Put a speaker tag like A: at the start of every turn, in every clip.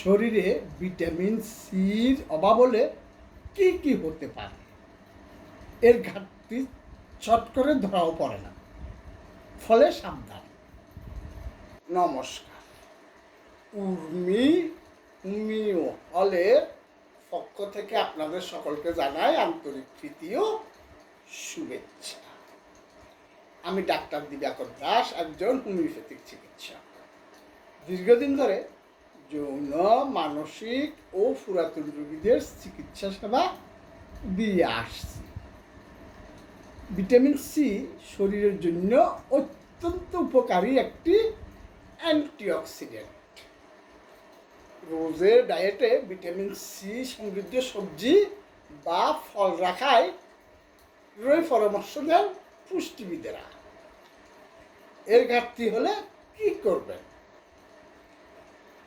A: শরীরে ভিটামিন সির অভাব হলে কি কি হতে পারে? এর ঘাটতি চট করে ধরাও পড়ে না। ফলে সাবধান। নমস্কার। উর্মি উমিও হলে পক্ষ থেকে আপনাদের সকলকে জানাই আন্তরিক ও শুভেচ্ছা। আমি ডাক্তার দিবাকর দাস, একজন হোমিওপ্যাথিক চিকিৎসক। দীর্ঘদিন ধরে যৌন, মানসিক ও পুরাতন রোগীদের চিকিৎসা সেবা দিয়ে আসছি। ভিটামিন সি শরীরের জন্য অত্যন্ত উপকারী একটি অ্যান্টিঅক্সিডেন্ট। রোজের ডায়েটে ভিটামিন সি সমৃদ্ধ সবজি বা ফল রাখায় রয়ে পরামর্শ দেন পুষ্টিবিদেরা। এর ঘাটতি হলে কি করবেন?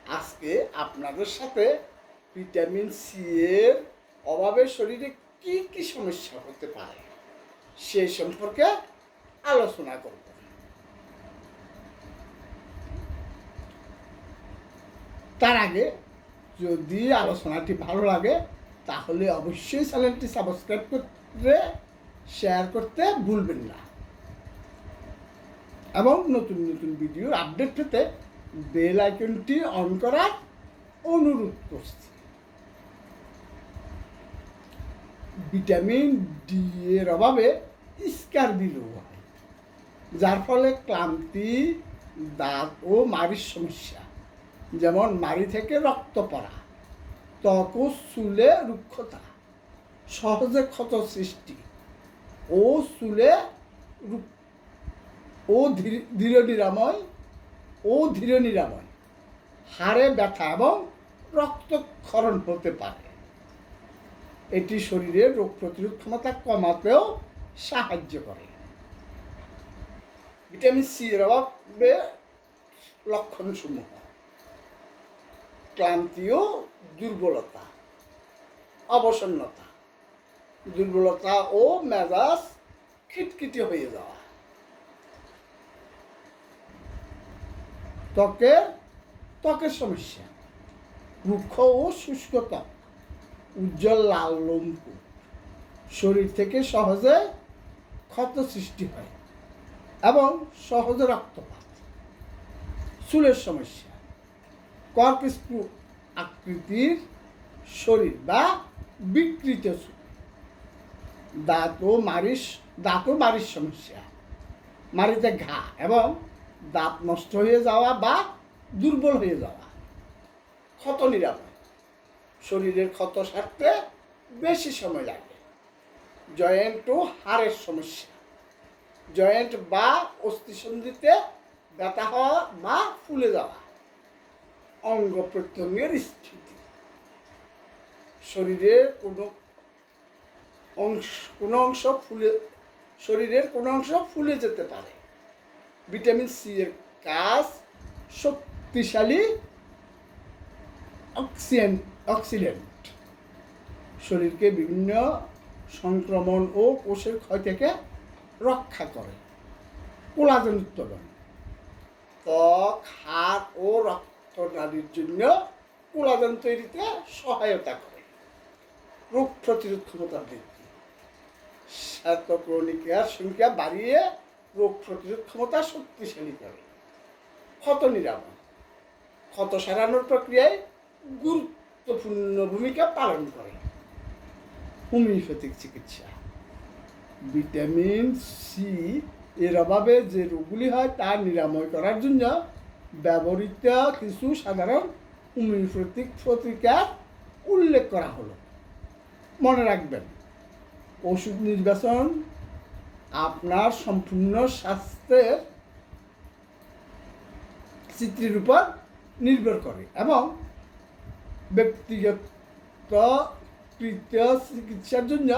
A: আজকে আপনাদের সাথে ভিটামিন সি এর অভাবে শরীরে কি কি সমস্যা হতে পারে সেই সম্পর্কে আলোচনা করব। তার আগে যদি আলোচনাটি ভালো লাগে, তাহলে অবশ্যই চ্যানেলটি সাবস্ক্রাইব করে শেয়ার করতে ভুলবেন না। এবং নতুন নতুন ভিডিওর আপডেট পেতে বেল আইকনটি অন করার অনুরোধ করছি। ভিটামিন ডি এর অভাবে স্কারবি রোগ হয়, যার ফলে ক্লান্তি, দাঁত ও মাড়ির সমস্যা, যেমন মাড়ি থেকে রক্ত পড়া, ত্বক ও চুলে রুক্ষতা, সহজে ক্ষত সৃষ্টি ও চুলে ও ধীর নিরাময় ও ধীর নিরাময়। হাড়ে ব্যথা এবং রক্তক্ষরণ হতে পারে। এটি শরীরের রোগ প্রতিরোধ ক্ষমতা কমাতেও সাহায্য করে। ভিটামিন সি এর অভাবে লক্ষণসমূহ। ক্লান্তি ও দুর্বলতা, অবসন্নতা। দুর্বলতা ও মেজাজ খিটখিটে হয়ে যাওয়া। ত্বকের ত্বকের সমস্যা। রুক্ষ ও শুষ্ক ত্বক, উজ্জ্বল লাল লোমকূপ শরীর থেকে সহজে ক্ষত সৃষ্টি হয় এবং সহজে রক্তপাত। চুলের সমস্যা, কর্ক কর্কস্পু আকৃতির শরীর বা বিকৃত চুল। দাঁত ও মারিশ দাঁত ও মারির সমস্যা। মারিতে ঘা এবং দাঁত নষ্ট হয়ে যাওয়া বা দুর্বল হয়ে যাওয়া। ক্ষত নিরাময়। শরীরের ক্ষত সারতে বেশি সময় লাগে। জয়েন্ট ও হাড়ের সমস্যা। জয়েন্ট বা অস্থিসন্ধিতে ব্যথা হওয়া বা ফুলে যাওয়া। অঙ্গ প্রত্যঙ্গের স্থিতি। শরীরের কোনো অংশ কোনো অংশ ফুলে শরীরের কোনো অংশ ফুলে যেতে পারে। ভিটামিন সি এর কাজ শক্তিশালী অক্সিজেন অক্সিডেন্ট। শরীরকে বিভিন্ন সংক্রমণ ও কোষের ক্ষয় থেকে রক্ষা করে। কোলাজেন উৎপাদন। ত্বক, হাড় ও রক্তনালীর জন্য কোলাজেন তৈরিতে সহায়তা করে। রোগ প্রতিরোধ ক্ষমতা বৃদ্ধি। শ্বেতকণিকার সংখ্যা বাড়িয়ে রোগ প্রতিরোধ ক্ষমতা শক্তিশালী করে। ক্ষত নিরাময়। ক্ষত সারানোর প্রক্রিয়ায় গুরুত্বপূর্ণ ভূমিকা পালন করে। হোমিওপ্যাথিক চিকিৎসা। ভিটামিন সি এর অভাবে যে রোগগুলি হয় তা নিরাময় করার জন্য ব্যবহৃত কিছু সাধারণ হোমিওপ্যাথিক প্রতিকার উল্লেখ করা হলো। মনে রাখবেন, ওষুধ নির্বাচন আপনার সম্পূর্ণ স্বাস্থ্যের চিত্রের উপর নির্ভর করে এবং ব্যক্তিগত কৃত চিকিৎসার জন্য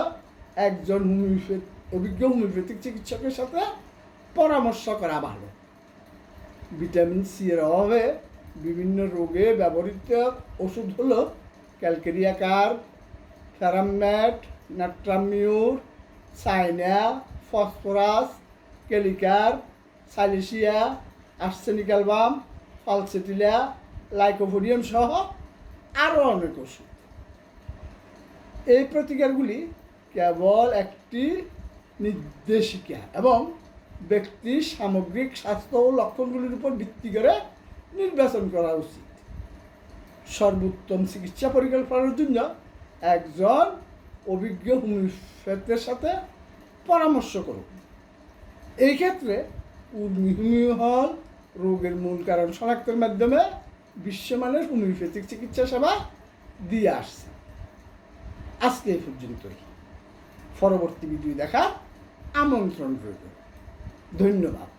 A: একজন হোমিওপ্যাথ, অভিজ্ঞ হোমিওপ্যাথিক চিকিৎসকের সাথে পরামর্শ করা ভালো। ভিটামিন সি এর অভাবে বিভিন্ন রোগে ব্যবহৃত ওষুধ হল calcarea carb ferrum met natrum mur, Saina phosphorus, kali carb silicea arsenic album, pulsatilla lycopodium সহ আরও অনেক ওষুধ। এই প্রতিকারগুলি কেবল একটি নির্দেশিকা এবং ব্যক্তির সামগ্রিক স্বাস্থ্য ও লক্ষণগুলির উপর ভিত্তি করে নির্বাচন করা উচিত। সর্বোত্তম চিকিৎসা পরিকল্পনার জন্য একজন অভিজ্ঞ হোমিওপ্যাথের সাথে পরামর্শ করুন। এই ক্ষেত্রে উর্মি হল, রোগের মূল কারণ শনাক্তের মাধ্যমে বিশ্বমানের হোমিওপ্যাথিক চিকিৎসা সেবা দিয়ে আসছে। আজকে এই পর্যন্তই। পরবর্তী ভিডিও দেখা আমন্ত্রণ রইল। ধন্যবাদ।